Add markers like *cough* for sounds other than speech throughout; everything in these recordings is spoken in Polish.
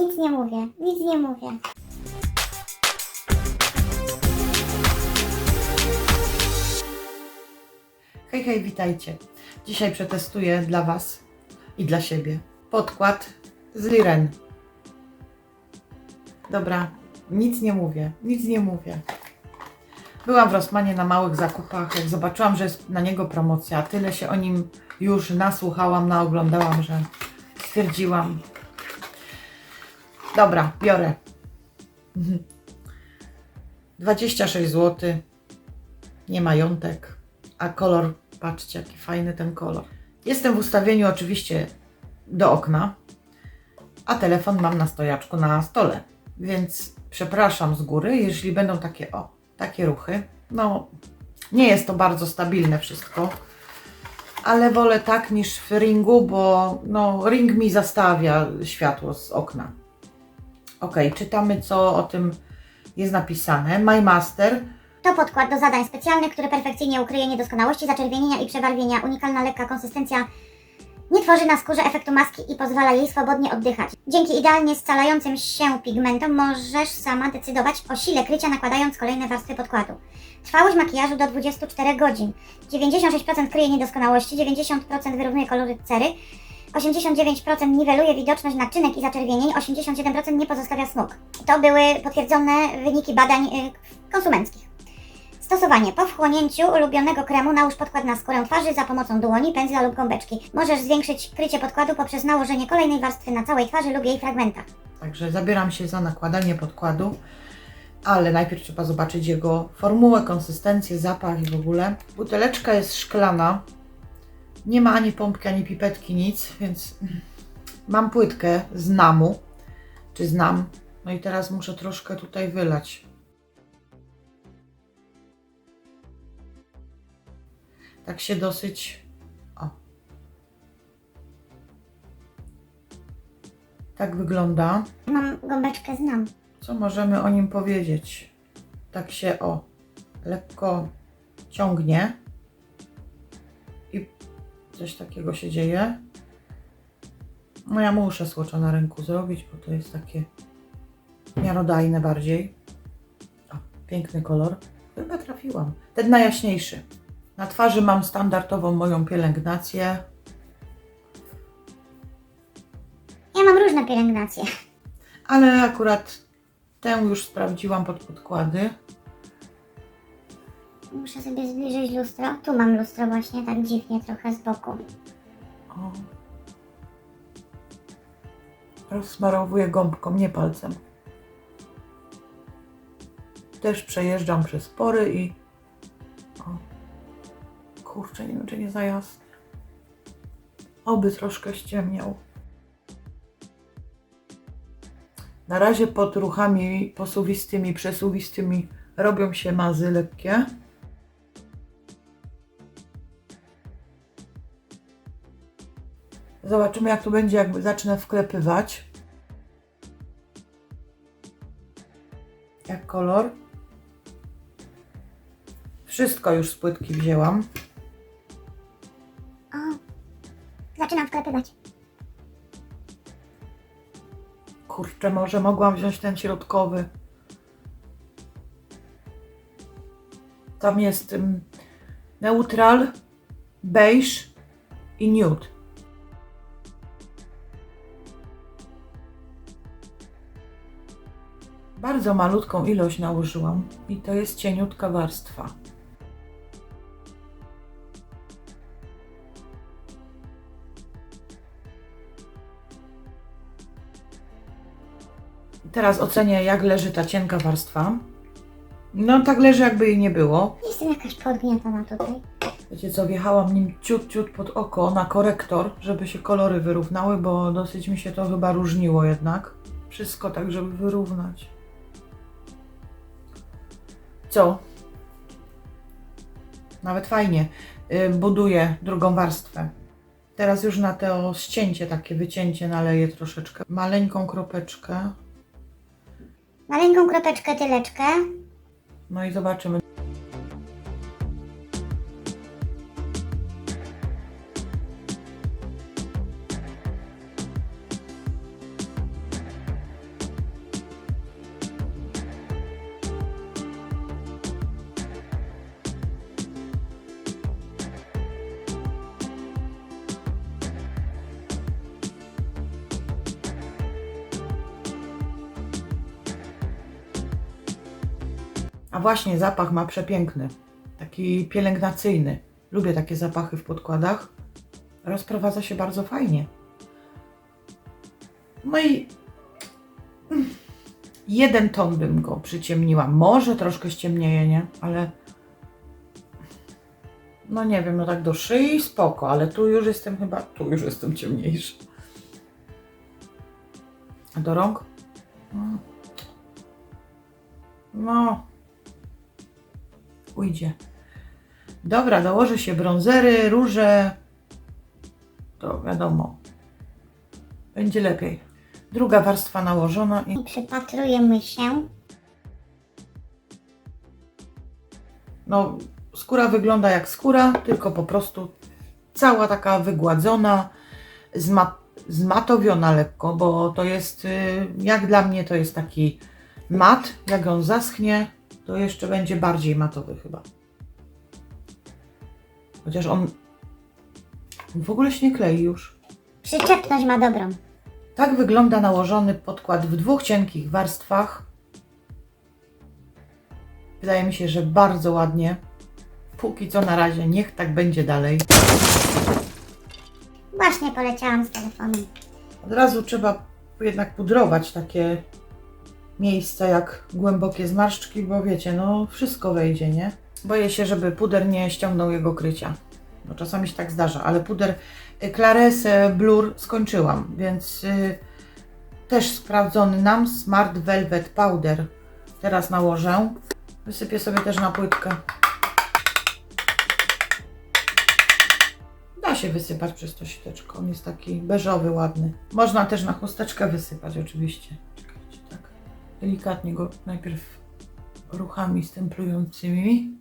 nic nie mówię, nic nie mówię. Hej, hej, witajcie. Dzisiaj przetestuję dla Was i dla siebie podkład z Liren. Dobra, nic nie mówię, nic nie mówię. Byłam w Rossmanie na małych zakupach, jak zobaczyłam, że jest na niego promocja, tyle się o nim już nasłuchałam, naoglądałam, że stwierdziłam. Dobra, biorę. Mhm. 26 zł. Nie majątek. A kolor, patrzcie jaki fajny ten kolor. Jestem w ustawieniu oczywiście do okna, a telefon mam na stojaczku na stole. Więc przepraszam z góry, jeśli będą takie o, takie ruchy. No, nie jest to bardzo stabilne wszystko, ale wolę tak niż w ringu, bo no, ring mi zastawia światło z okna. Ok, czytamy co o tym jest napisane. My Master To podkład do zadań specjalnych, który perfekcyjnie ukryje niedoskonałości, zaczerwienienia i przebarwienia. Unikalna, lekka konsystencja nie tworzy na skórze efektu maski i pozwala jej swobodnie oddychać. Dzięki idealnie scalającym się pigmentom możesz sama decydować o sile krycia, nakładając kolejne warstwy podkładu. Trwałość makijażu do 24 godzin. 96% kryje niedoskonałości, 90% wyrównuje kolory cery, 89% niweluje widoczność naczynek i zaczerwienień, 87% nie pozostawia smug. To były potwierdzone wyniki badań y, konsumenckich. Stosowanie. Po wchłonięciu ulubionego kremu nałóż podkład na skórę twarzy za pomocą dłoni, pędzla lub gąbeczki. Możesz zwiększyć krycie podkładu poprzez nałożenie kolejnej warstwy na całej twarzy lub jej fragmentach. Także zabieram się za nakładanie podkładu, ale najpierw trzeba zobaczyć jego formułę, konsystencję, zapach i w ogóle. Buteleczka jest szklana. Nie ma ani pompki, ani pipetki, nic, więc mam płytkę z namu, czy znam. No i teraz muszę troszkę tutaj wylać. Tak się dosyć. O. Tak wygląda. Mam gąbeczkę znam. Co możemy o nim powiedzieć? Tak się o lekko ciągnie coś takiego się dzieje. No ja muszę słocza na ręku zrobić, bo to jest takie miarodajne bardziej. O, piękny kolor. Chyba trafiłam. Ten najjaśniejszy. Na twarzy mam standardową moją pielęgnację. Ja mam różne pielęgnacje. Ale akurat tę już sprawdziłam pod podkłady. Muszę sobie zbliżyć lustro. Tu mam lustro właśnie, tak dziwnie trochę z boku. O. Rozsmarowuję gąbką, nie palcem. Też przejeżdżam przez pory i. O. Kurczę, nie wiem, czy nie za jasne. Oby troszkę ściemniał. Na razie pod ruchami posuwistymi, przesuwistymi robią się mazy lekkie. Zobaczymy, jak to będzie, jak zacznę wklepywać. Jak kolor. Wszystko już z płytki wzięłam. O, zaczynam wklepywać. Kurczę, może mogłam wziąć ten środkowy. Tam jest ym, neutral, beige i nude. Bardzo malutką ilość nałożyłam i to jest cieniutka warstwa. Teraz ocenię, jak leży ta cienka warstwa. No, tak leży, jakby jej nie było. Jestem jakaś podgniatana tutaj. Wiecie co, wjechałam nim ciut, ciut pod oko na korektor, żeby się kolory wyrównały, bo dosyć mi się to chyba różniło jednak. Wszystko tak, żeby wyrównać. Co? Nawet fajnie. Yy, buduję drugą warstwę. Teraz już na to ścięcie, takie wycięcie naleję troszeczkę. Maleńką kropeczkę. Maleńką kropeczkę tyleczkę. No i zobaczymy. A właśnie zapach ma przepiękny, taki pielęgnacyjny. Lubię takie zapachy w podkładach. Rozprowadza się bardzo fajnie. No i jeden ton bym go przyciemniła. Może troszkę ściemnieje, nie? Ale no nie wiem, no tak do szyi spoko, ale tu już jestem chyba, tu już jestem ciemniejszy. A do rąk? Mm. No. Ujdzie. Dobra, dołoży się brązery, róże. To wiadomo. Będzie lepiej. Druga warstwa nałożona i I przypatrujemy się. no, skóra wygląda jak skóra, tylko po prostu cała taka wygładzona, zma zmatowiona lekko, bo to jest, y, jak dla mnie, to jest taki mat. Jak on zaschnie, to jeszcze będzie bardziej matowy chyba. Chociaż on w ogóle się nie klei już. Przyczepność ma dobrą. Tak wygląda nałożony podkład w dwóch cienkich warstwach. Wydaje mi się, że bardzo ładnie. Póki co na razie, niech tak będzie dalej. Właśnie poleciałam z telefonem. Od razu trzeba jednak pudrować takie miejsca jak głębokie zmarszczki, bo wiecie, no wszystko wejdzie, nie? Boję się, żeby puder nie ściągnął jego krycia. Bo czasami się tak zdarza, ale puder y, Claresę Blur skończyłam, więc y, też sprawdzony nam Smart Velvet Powder. Teraz nałożę. Wysypię sobie też na płytkę. Da się wysypać przez to siteczko. On jest taki beżowy, ładny. Można też na chusteczkę wysypać oczywiście. Delikatnie go najpierw ruchami stemplującymi.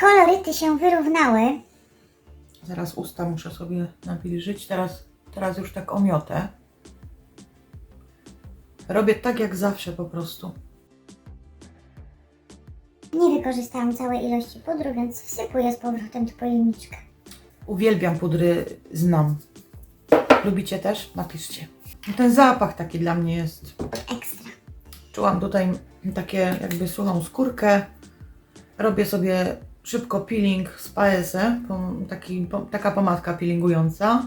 Koloryty się wyrównały. Zaraz usta muszę sobie nawilżyć. Teraz, teraz już tak omiotę. Robię tak jak zawsze po prostu. Nie wykorzystałam całej ilości pudru, więc wsypuję z powrotem do pojemniczka. Uwielbiam pudry, znam. Lubicie też? Napiszcie. Ten zapach taki dla mnie jest Ekstra. Czułam tutaj takie jakby suchą skórkę. Robię sobie szybko peeling z Paese, taki, taka pomadka peelingująca.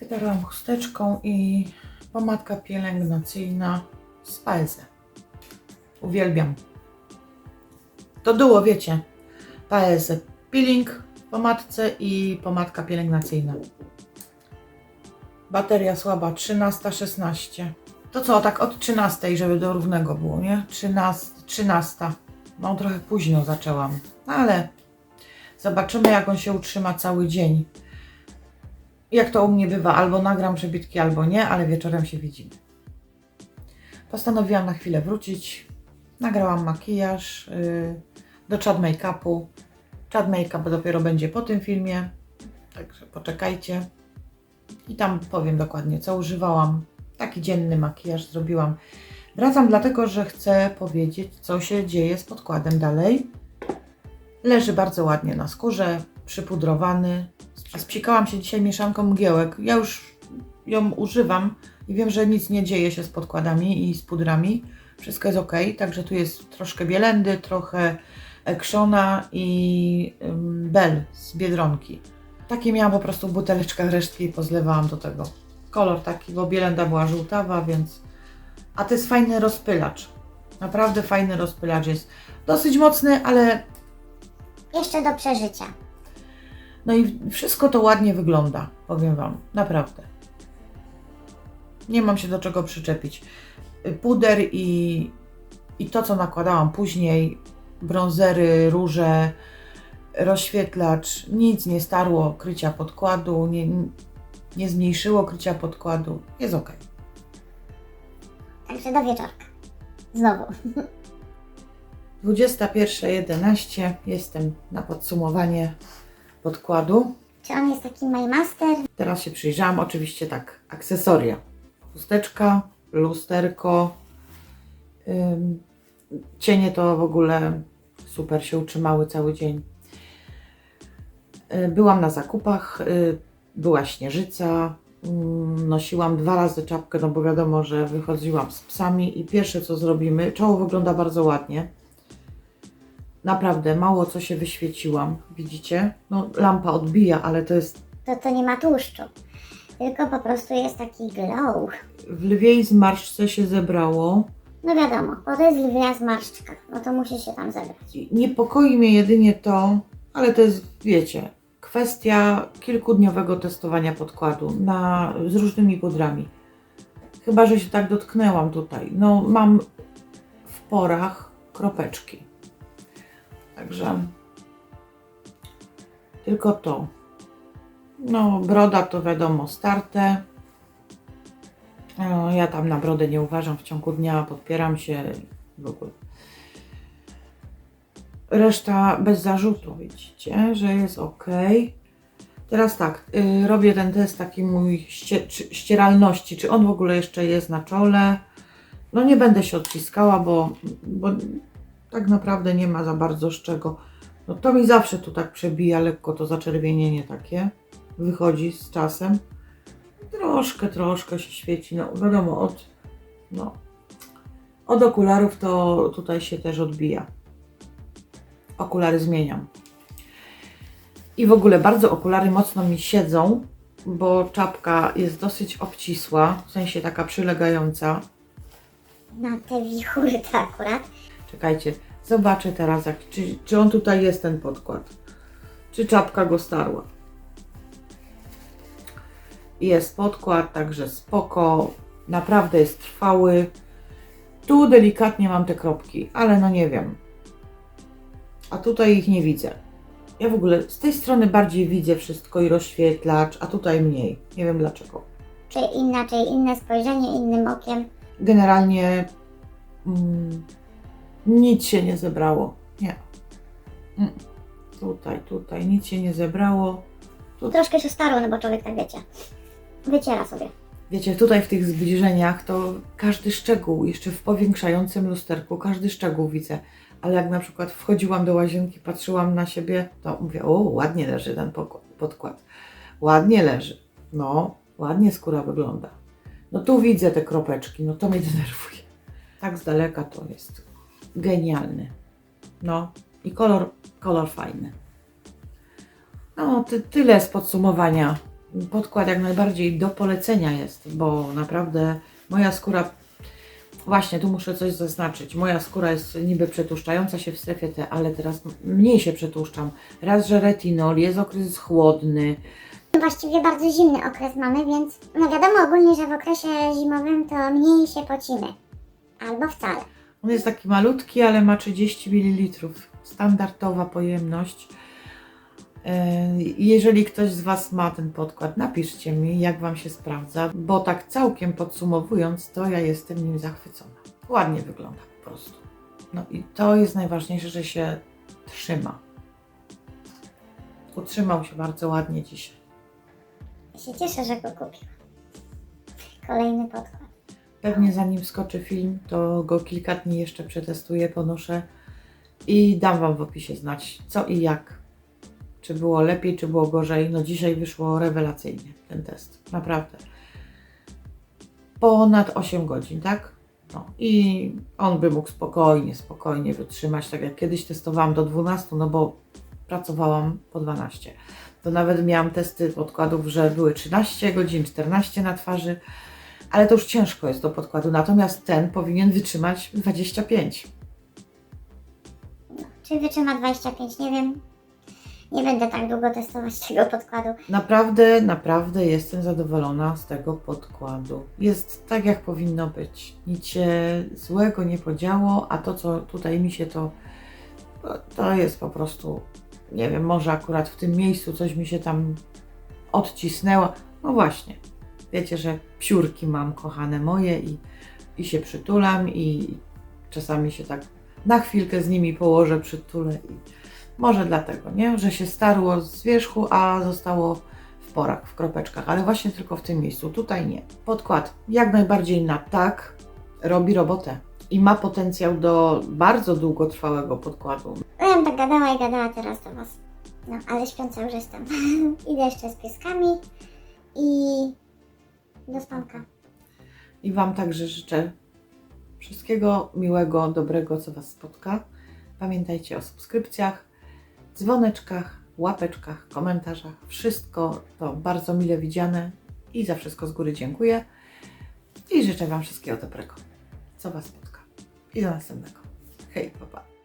Wytarłam chusteczką i pomadka pielęgnacyjna z Paese. Uwielbiam. To duo, wiecie. Paese peeling pomadce i pomadka pielęgnacyjna. Bateria słaba 13-16. To co, tak od 13, żeby do równego było, nie? 13, 13. No trochę późno zaczęłam, ale zobaczymy jak on się utrzyma cały dzień. Jak to u mnie bywa, albo nagram przebitki, albo nie, ale wieczorem się widzimy. Postanowiłam na chwilę wrócić. Nagrałam makijaż yy, do chat make-upu. Chat make-up dopiero będzie po tym filmie, także poczekajcie. I tam powiem dokładnie, co używałam. Taki dzienny makijaż zrobiłam. Wracam dlatego, że chcę powiedzieć, co się dzieje z podkładem dalej. Leży bardzo ładnie na skórze, przypudrowany. Spsikałam się dzisiaj mieszanką mgiełek. Ja już ją używam i wiem, że nic nie dzieje się z podkładami i z pudrami. Wszystko jest ok, także tu jest troszkę bielendy, trochę krzona i bel z Biedronki. Takie miałam po prostu w buteleczkach resztki i pozlewałam do tego. Kolor taki, bo bielenda była żółtawa, więc... A to jest fajny rozpylacz. Naprawdę fajny rozpylacz jest. Dosyć mocny, ale Jeszcze do przeżycia. no i wszystko to ładnie wygląda, powiem Wam, naprawdę. Nie mam się do czego przyczepić. Puder i, i to, co nakładałam później, brązery, róże, rozświetlacz, nic nie starło krycia podkładu, nie, nie zmniejszyło krycia podkładu. Jest ok. Także do wieczorka. Znowu. 21.11 jestem na podsumowanie podkładu. Czy on jest taki My Master? Teraz się przyjrzałam, oczywiście tak, akcesoria. Chusteczka, lusterko, ym, cienie to w ogóle super się utrzymały cały dzień. Y, Byłam na zakupach, y, była śnieżyca, mm, nosiłam dwa razy czapkę, no bo wiadomo, że wychodziłam z psami i pierwsze co zrobimy, czoło wygląda bardzo ładnie. Naprawdę, mało co się wyświeciłam, widzicie? No lampa odbija, ale to jest To to nie ma tłuszczu. Tylko po prostu jest taki glow. w lwiej zmarszczce się zebrało. No wiadomo, bo to jest lwia zmarszczka. No to musi się tam zebrać. Niepokoi mnie jedynie to, ale to jest, wiecie, kwestia kilkudniowego testowania podkładu na, z różnymi pudrami. Chyba, że się tak dotknęłam tutaj. No, mam w porach kropeczki. Także tylko to. No, broda to wiadomo, starte. No, ja tam na brodę nie uważam w ciągu dnia, podpieram się w ogóle. Reszta bez zarzutu, widzicie, że jest ok. Teraz tak, y, robię ten test taki mój ście, czy, ścieralności, czy on w ogóle jeszcze jest na czole. No nie będę się odciskała, bo, bo tak naprawdę nie ma za bardzo z czego. No to mi zawsze tu tak przebija lekko to zaczerwienienie takie. Wychodzi z czasem. Troszkę, troszkę się świeci. No wiadomo, od, no, od okularów to tutaj się też odbija okulary zmieniam. I w ogóle bardzo okulary mocno mi siedzą, bo czapka jest dosyć obcisła, w sensie taka przylegająca. Na te wichury to akurat. Czekajcie, zobaczę teraz, jak, czy, czy on tutaj jest ten podkład. Czy czapka go starła. Jest podkład, także spoko. Naprawdę jest trwały. Tu delikatnie mam te kropki, ale no nie wiem. A tutaj ich nie widzę. Ja w ogóle z tej strony bardziej widzę wszystko i rozświetlacz, a tutaj mniej. Nie wiem dlaczego. Czy inaczej, inne spojrzenie, innym okiem. Generalnie mm, nic się nie zebrało. Nie. Mm. Tutaj, tutaj nic się nie zebrało. Troszkę się starło, no bo człowiek tak wiecie. Wyciera sobie. Wiecie, tutaj w tych zbliżeniach to każdy szczegół, jeszcze w powiększającym lusterku, każdy szczegół widzę. Ale jak na przykład wchodziłam do łazienki, patrzyłam na siebie, to mówię, o, ładnie leży ten podkład. Ładnie leży. No, ładnie skóra wygląda. No tu widzę te kropeczki, no to mnie denerwuje. Tak z daleka to jest genialny. No i kolor, kolor fajny. No, ty, tyle z podsumowania. Podkład jak najbardziej do polecenia jest, bo naprawdę moja skóra, właśnie tu muszę coś zaznaczyć, moja skóra jest niby przetłuszczająca się w strefie T, ale teraz mniej się przetłuszczam. Raz, że retinol, jest okres chłodny, Właściwie bardzo zimny okres mamy, więc no wiadomo ogólnie, że w okresie zimowym to mniej się pocimy. Albo wcale. On jest taki malutki, ale ma 30 ml. Standardowa pojemność. E, Jeżeli ktoś z Was ma ten podkład, napiszcie mi, jak Wam się sprawdza, bo tak całkiem podsumowując, to ja jestem nim zachwycona. Ładnie wygląda po prostu. No i to jest najważniejsze, że się trzyma. Utrzymał się bardzo ładnie dzisiaj. Ja się cieszę, że go kupił. Kolejny podkład. Pewnie zanim skoczy film, to go kilka dni jeszcze przetestuję, ponoszę i dam Wam w opisie znać co i jak. Czy było lepiej, czy było gorzej. No dzisiaj wyszło rewelacyjnie ten test. Naprawdę. Ponad 8 godzin, tak? No i on by mógł spokojnie, spokojnie wytrzymać, tak jak kiedyś testowałam do 12, no bo pracowałam po 12. To nawet miałam testy podkładów, że były 13 godzin, 14 na twarzy, ale to już ciężko jest do podkładu. Natomiast ten powinien wytrzymać 25. Czy wytrzyma 25? Nie wiem. Nie będę tak długo testować tego podkładu. Naprawdę, naprawdę jestem zadowolona z tego podkładu. Jest tak, jak powinno być. Nic się złego nie podziało, a to, co tutaj mi się to. to- To jest po prostu. Nie wiem, może akurat w tym miejscu coś mi się tam odcisnęło. No właśnie. Wiecie, że piórki mam kochane moje i, i się przytulam, i czasami się tak na chwilkę z nimi położę, przytulę i może dlatego, nie? Że się starło z wierzchu, a zostało w porach, w kropeczkach, ale właśnie tylko w tym miejscu, tutaj nie. Podkład jak najbardziej na tak robi robotę i ma potencjał do bardzo długotrwałego podkładu. No ja bym tak gadała i gadała teraz do Was. No, ale śpiąca już jestem. *laughs* Idę jeszcze z pieskami i Do spanka. I Wam także życzę wszystkiego miłego, dobrego, co Was spotka. Pamiętajcie o subskrypcjach, dzwoneczkach, łapeczkach, komentarzach. Wszystko to bardzo mile widziane i za wszystko z góry dziękuję. I życzę Wam wszystkiego dobrego, co Was spotka. I do następnego. Hej, papa.